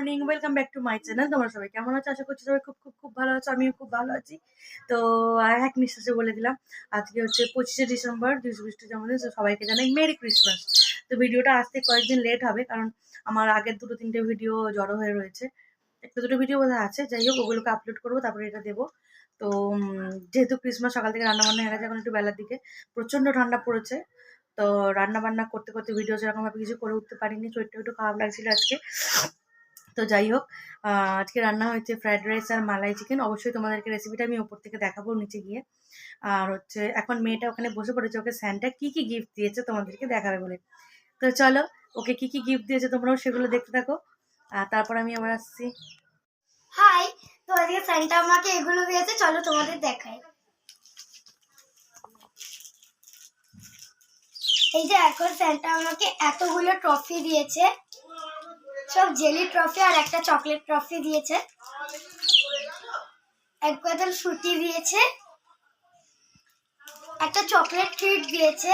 Morning welcome back to my channel তোমরা সবাই কেমন আছো? আশা করছি সবাই খুব খুব খুব ভালো আছো। আমিও খুব ভালো আছি। তো এক নিঃশ্বাসে বলে দিলাম, আজকে হচ্ছে পঁচিশে ডিসেম্বর যিশু খ্রিস্ট জন্মদিন সবাইকে জানাই মেরি ক্রিসমাস তো ভিডিওটা আসতে কয়েকদিন লেট হবে, কারণ আমার আগের দুটো, তিনটে ভিডিও জড়ো হয়ে রয়েছে। একটা দুটো ভিডিও বোধহয় আছে, যাই হোক, ওগুলোকে আপলোড করব, তারপরে এটা দেবো। তো যেহেতু ক্রিসমাস সকাল থেকে রান্না বান্না হয়ে গেছে, এখন একটু বেলার দিকে। প্রচণ্ড ঠান্ডা পড়েছে। তো রান্না বান্না করতে করতে ভিডিও সেরকমভাবে কিছু করে উঠতে পারিনি, শরীরটা একটু খারাপ লাগছিল আজকে। তো যাই হোক আজকে রান্না হয়েছে ফ্রাইড রাইস আর মালাই চিকেন অবশ্যই তোমাদেরকে রেসিপিটা আমি ওপর থেকে দেখাবো নিচে গিয়ে। আর হচ্ছে, এখন মেয়েটা ওখানে বসে পড়েছে, ওকে স্যান্টা কী কী গিফট দিয়েছে তোমাদেরকে দেখাবে বলে। তো চলো, ওকে কি কি গিফট দিয়েছে তোমরাও সেগুলো দেখতে থাকো। আর তারপর আমি আবার আসছি। হাই তো আজকে স্যান্টা আমাকে এগুলো দিয়েছে, চলো তোমাদের দেখাই। এই যে, এখন স্যান্টা আমাকে এতগুলো ট্রফি দিয়েছে। সব জেলি ট্রফি আর একটা চকলেট ট্রফি দিয়েছে। এক বোতল ফ্রুটি দিয়েছে। একটা চকলেট ট্রিট দিয়েছে।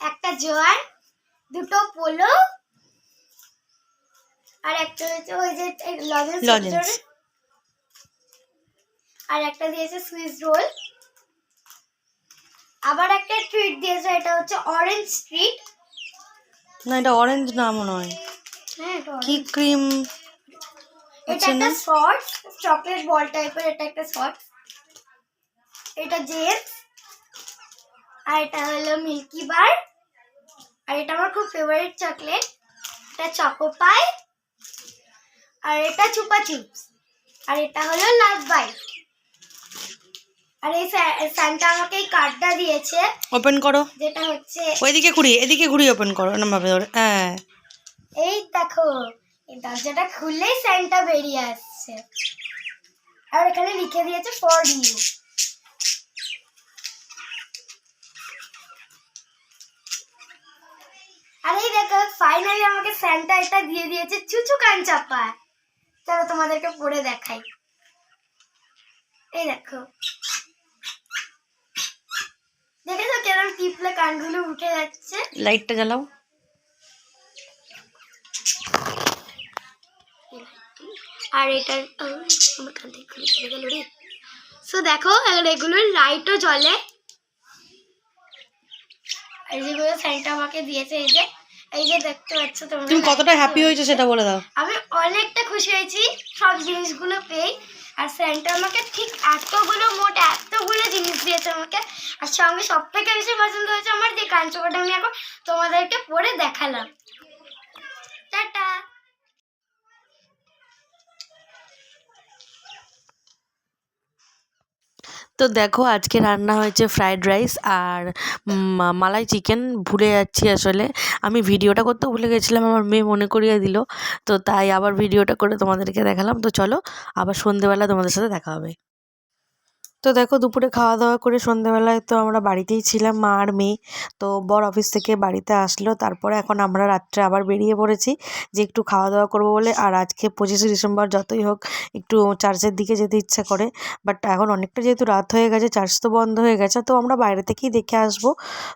একটা জোয়ার দুটো পোলো আর একটা হচ্ছে ওই যে লজেন্স। আর একটা দিয়েছে সুইস রোল। আবার একটা ট্রিট দিয়েছে এটা হচ্ছে অরেঞ্জ ট্রিট। না এটা অরেঞ্জ না মনে হয়। হ্যাঁ এটা কি ক্রিম এটা একটা সস চকলেট বল টাইপের এটা একটা সস এটা জেমস আর এটা হলো মিল্কি বার আর এটা আমার খুব ফেভারিট চকলেট এটা চকো পাই আর এটা চুপা চিপস আর এটা হলো লাভ বাইট আর এই স্যান্টা আমাকে এই কার্ডটা দিয়েছে। ওপেন করো। যেটা হচ্ছে ওইদিকে ঘুরি এদিকে ঘুরি ওপেন করো না ভাবে ধরে হ্যাঁ। এই দেখো এই দরজাটা খুললেই স্যান্টা বেরিয়ে আসছে। আর এখানে লিখে দিয়েছে ফর ইউ আর এই দেখো ফাইনালি আমাকে স্যান্টা এটা দিয়ে দিয়েছে চুচু কান চাপা। চলো তোমাদেরকে পড়ে দেখাই। এই দেখো। দেখেছ কেরম টিপলে কানগুলো উঠে যাচ্ছে। লাইটটা জ্বালাও। আর এটা আমার কান থেকে খুলে চলে গেল রে। সো দেখো আর এগুলোর লাইটও জ্বলে। আর যেগুলো স্যান্টা আমাকে দিয়েছে এই যে এই যে দেখতে পাচ্ছ তোমরা তুমি কতটা হ্যাপি হয়েছো সেটা বলে দাও। আমি অনেকটা খুশি হয়েছি সব জিনিসগুলো পেয়ে। আর স্যান্টা আমাকে ঠিক এতগুলো মোট এতগুলো জিনিস দিয়েছে আমাকে। আর সঙ্গে সব থেকে বেশি পছন্দ হয়েছে আমার যে কাঞ্চপাটা আমি এখন তোমাদেরকে পরে দেখালাম। তো দেখো, আজকে রান্না হয়েছে ফ্রায়েড রাইস আর মালাই চিকেন ভুলে যাচ্ছি আসলে। আমি ভিডিওটা করতে ভুলে গেছিলাম, আমার মেয়ে মনে করিয়ে দিল। তো তাই আবার ভিডিওটা করে তোমাদেরকে দেখালাম। তো চলো, আবার সন্ধেবেলা তোমাদের সাথে দেখা হবে। তো দেখো দুপুরে খাওয়া দাওয়া করে সন্ধেবেলায় তো আমরা বাড়িতেই ছিলাম, মা আর মেয়ে। তো বর অফিস থেকে বাড়িতে আসলো, তারপরে এখন আমরা রাত্রে আবার বেরিয়ে পড়েছি যে একটু খাওয়া দাওয়া করব বলে। আর আজকে পঁচিশে ডিসেম্বর যতই হোক, একটু চার্চের দিকে যেতে ইচ্ছা করে। বাট এখন অনেকটা যেহেতু রাত হয়ে গেছে, চার্চ তো বন্ধ হয়ে গেছে, তো আমরা বাইরে থেকেই দেখে আসব।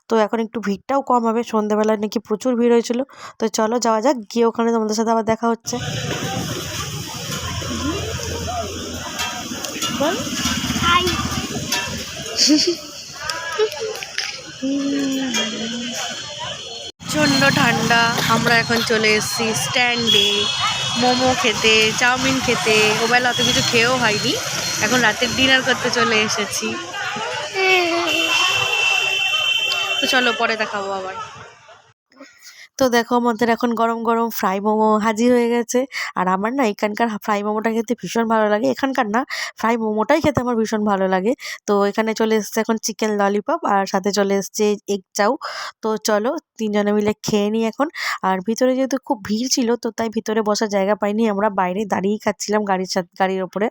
তো এখন একটু ভিড়টাও কম হবে, সন্ধেবেলায় নাকি প্রচুর ভিড় হয়েছিল। তো চলো যাওয়া যাক, গিয়ে ওখানে তোমাদের সাথে আবার দেখা হচ্ছে। প্রচণ্ড ঠান্ডা। আমরা এখন চলে এসেছি স্ট্যান্ডে মোমো খেতে, চাউমিন খেতে। ওবেলা অত কিছু খেয়েও হয়নি। এখন রাতের ডিনার করতে চলে এসেছি। তো চলো পরে দেখাবো আবার। তো দেখো আমাদের এখন গরম গরম ফ্রাই মোমো হাজির হয়ে গেছে। আর আমার না এখানকার ফ্রাই মোমোটা খেতে ভীষণ ভালো লাগে। এখানকার না ফ্রাই মোমোটাই খেতে আমার ভীষণ ভালো লাগে। তো এখানে চলে এসছে এখন চিকেন ললিপপ আর সাথে চলে এসছে এগ চাউ। তো চলো তিনজনে মিলে খেয়ে নিই এখন। আর ভিতরে যেহেতু খুব ভিড় ছিল, তো তাই ভিতরে বসার জায়গা পাইনি। আমরা বাইরে দাঁড়িয়েই খাচ্ছিলাম গাড়ির সাথে, গাড়ির ওপরে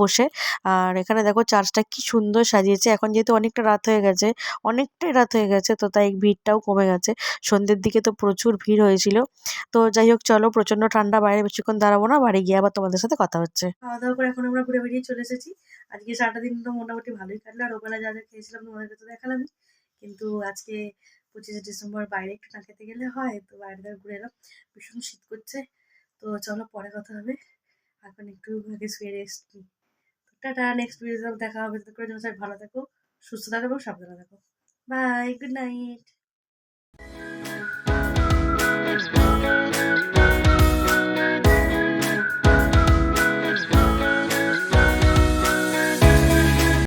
বসে। আর এখানে দেখো চার্চটা কি সুন্দর সাজিয়েছে। এখন যেহেতু অনেকটা রাত হয়ে গেছে, অনেকটাই রাত হয়ে গেছে, তো তাই ভিড়টাও কমে গেছে। সন্ধ্যের দিকে তো প্রচুর ভিড় হয়েছিল। তো যাই হোক, চলো প্রচণ্ড ঠান্ডা, বাইরে বেশিক্ষণ দাঁড়াবো না, বাড়ি গিয়ে আবার তোমাদের সাথে কথা হচ্ছে। খাওয়া দাওয়া করে এখন আমরা ঘুরে বেরিয়ে চলে এসেছি। আজকে সারাটা দিন তো মোটামুটি ভালোই কাটলো, আর ওবেলা যা যা খেয়েছিলাম তোমাদেরকে তো দেখালামই। কিন্তু আজকে পঁচিশে ডিসেম্বর, বাইরে একটু না খেতে গেলে হয়, তো বাইরে থেকে ঘুরে এলাম। ভীষণ শীত করছে। তো চলো পরে কথা হবে। এখন একটু আগে শুয়ে রেস্ট। নিই টাটা নেক্সট ভিডিওতে দেখা হবে। সবাই ভালো থাকো, সুস্থ থাকো এবং সাবধানে থাকো। Bye good night